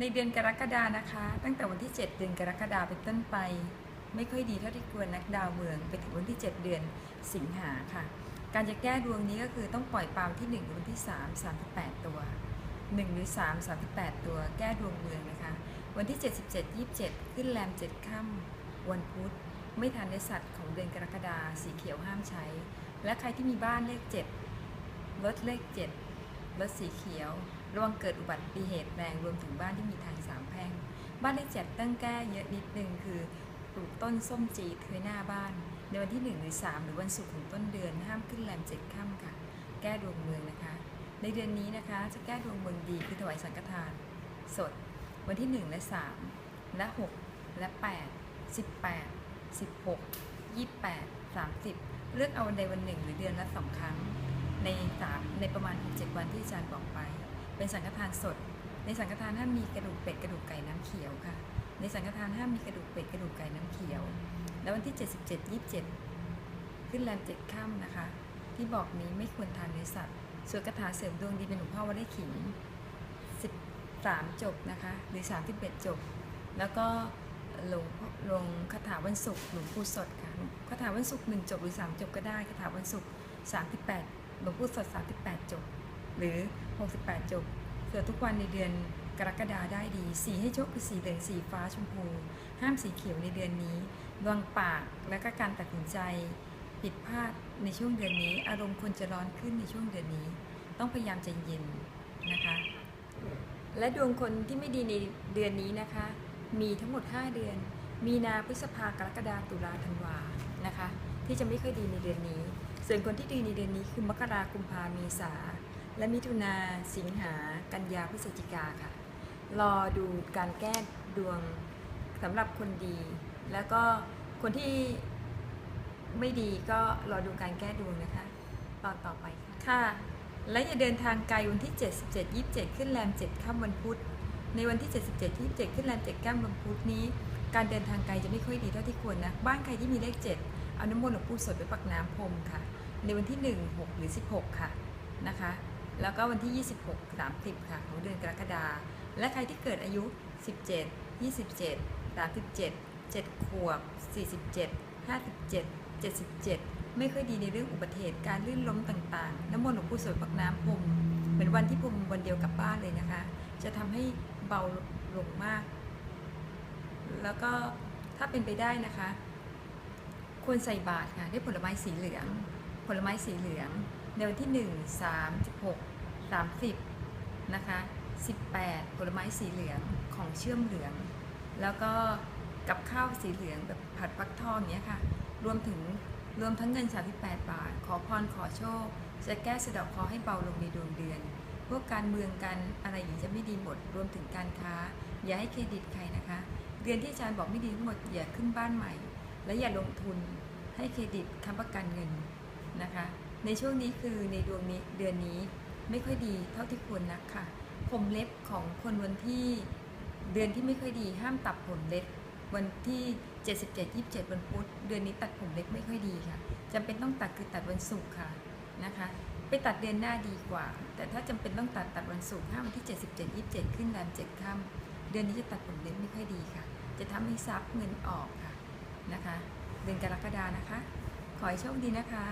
ในเดือนกรกฎานะคะ ตั้งแต่วันที่ 7 เดือนกรกฎาเป็นต้นไป ไม่ค่อยดีเท่าที่ควรนักดาวเมือง ไปถึงวันที่ 7 เดือนสิงหาค่ะ การจะแก้ดวงนี้ก็คือต้องปล่อยปาวที่1ถึงวันที่ 3 38 ตัว 1 หรือ 3 38 ตัว แก้ดวงเมืองนะคะ วันที่ 77 27 ขึ้นแรม 7 ค่ำวันพุธ ไม่ทันในสัตว์ของเดือนกรกฎาสีเขียวห้ามใช้ และใครที่มีบ้านเลข 7 รถเลข 7 รถสีเขียว ระวังเกิดอุบัติเหตุแรงรวมถึงบ้านที่มีทางสามแพร่ง บ้านเลขเจ็ดตั้งแก้เยอะนิดนึงคือปลูกต้นส้มจีดไว้หน้าบ้าน ในวันที่ 1 หรือ 3 หรือวันศุกร์ของต้นเดือนห้ามขึ้นแรมเจ็ดค่ำค่ะ แก้ดวงเมืองนะคะ ในเดือนนี้นะคะจะแก้ดวงเมืองดีคือถวายสังฆทาน สด วันที่ 1 และ 3 และ 6 และ 8 18 16 28 30 เลือกเอาวันใดวันหนึ่งหรือเดือนละสองครั้ง ในสามในประมาณ 6-7 วันที่อาจารย์บอกไป เป็นสังฆทานสด ในสังฆทานห้ามมีกระดูกเป็ดกระดูกไก่น้ำเขียวค่ะ ในสังฆทานห้ามมีกระดูกเป็ดกระดูกไก่น้ำเขียว แล้ววันที่ 77 27 ขึ้นแรมเจ็ดค่ำนะคะ ที่บอกนี้ไม่ควรทานเนื้อสัตว์ส่วนคาถาเสริมดวงดีเป็นหลวงพ่อวัดไร่ขิง13 จบนะคะหรือ31จบ แล้วก็ลงลงคาถาวันศุกร์หลวงปู่สดค่ะคาถาวันศุกร์หนึ่งจบหรือ 3 จบก็ได้คาถาวันศุกร์38หลวงปู่สด 38 จบ หรือ 68 จบเกิดทุกวันในเดือนกรกฎาได้ดี สีให้โชคคือสีเหลืองสีฟ้าชมพู ห้ามสีเขียวในเดือนนี้ระวังปากและก็การตัดสินใจ ผิดพลาดในช่วงเดือนนี้ อารมณ์ควรจะร้อนขึ้นในช่วงเดือนนี้ ต้องพยายามใจเย็นนะคะ และดวงคนที่ไม่ดีในเดือนนี้นะคะ มีทั้งหมด 5 เดือน มีนาพฤษภากรกฎาตุลาธันวานะคะ ที่จะไม่ค่อยดีในเดือนนี้ ส่วนคนที่ดีในเดือนนี้คือมกรากุมภาเมษา และมิถุนาสิงหากันยาพฤศจิกาค่ะ รอดูการแก้ดวงสำหรับคนดี แล้วก็คนที่ไม่ดีก็รอดูการแก้ดวงนะคะ ตอนต่อไปค่ะคะและอย่าเดินทางไกลวันที่ 77 27 ขึ้นแรม7ค่ำวันพุธ ในวันที่ 77 27 ขึ้นแรม7ค่ำวันพุธนี้ การเดินทางไกลจะไม่ค่อยดีเท่าที่ควรนะ บ้านใครที่มีเลข 7 เอาน้ำมนต์หลวงปู่สดไปปักน้ำพรมค่ะ ในวันที่ 1 6 หรือ 16 ค่ะนะคะ แล้วก็วันที่ 26 30 ค่ะของเดือนกรกฎาและใครที่เกิดอายุ 17 27 37 7 ขวบ 47 57 77 ไม่ค่อยดีในเรื่องอุบัติเหตุการลื่นล้มต่างๆ น้ำมนต์หลวงปู่สวดปักน้ำพรมเหมือนวันที่พรมวันเดียวกับบ้านเลยนะคะ จะทำให้เบาลงมาก แล้วก็ถ้าเป็นไปได้นะคะ ควรใส่บาตรค่ะด้วยผลไม้สีเหลือง ผลไม้สีเหลือง ในวันที่ 1 36 30 นะคะ 18 ผลไม้สีเหลืองของเชื่อมเหลือง แล้วก็กับข้าวสีเหลืองแบบผัดฟักทองเนี้ยค่ะ รวมถึงรวมทั้งเงิน 38 บาท ขอพรขอโชค จะแก้สะดอกคราะห์ให้เบาลงในดวงเดือน พวกการเมืองกันอะไรอย่างนี้จะไม่ดีหมด รวมถึงการค้า อย่าให้เครดิตใครนะคะ เดือนที่อาจารย์บอกไม่ดีทั้งหมด อย่าขึ้นบ้านใหม่ และอย่าลงทุนให้เครดิตค้ำประกันเงินนะคะ ในช่วงนี้คือในดวงนี้เดือนนี้ไม่ค่อยดีเท่าที่ควรนักค่ะ ผมเล็บของคนวันที่เดือนที่ไม่ค่อยดี ห้ามตัดผมเล็บวันที่ 77 27วันพุธเดือนนี้ตัดผมเล็บไม่ค่อยดีค่ะจำเป็นต้องตัดคือตัดวันศุกร์ค่ะนะคะ ไปตัดเดือนหน้าดีกว่า แต่ถ้าจำเป็นต้องตัดตัดวันศุกร์ห้าวันที่ 77 27 ขึ้นแรม7ค่ำเดือนนี้จะตัดผมเล็บไม่ค่อยดีค่ะ จะทำให้ทรัพย์เงินออกค่ะนะคะ เดือนกรกฎานะคะ ขอให้โชคดีนะคะ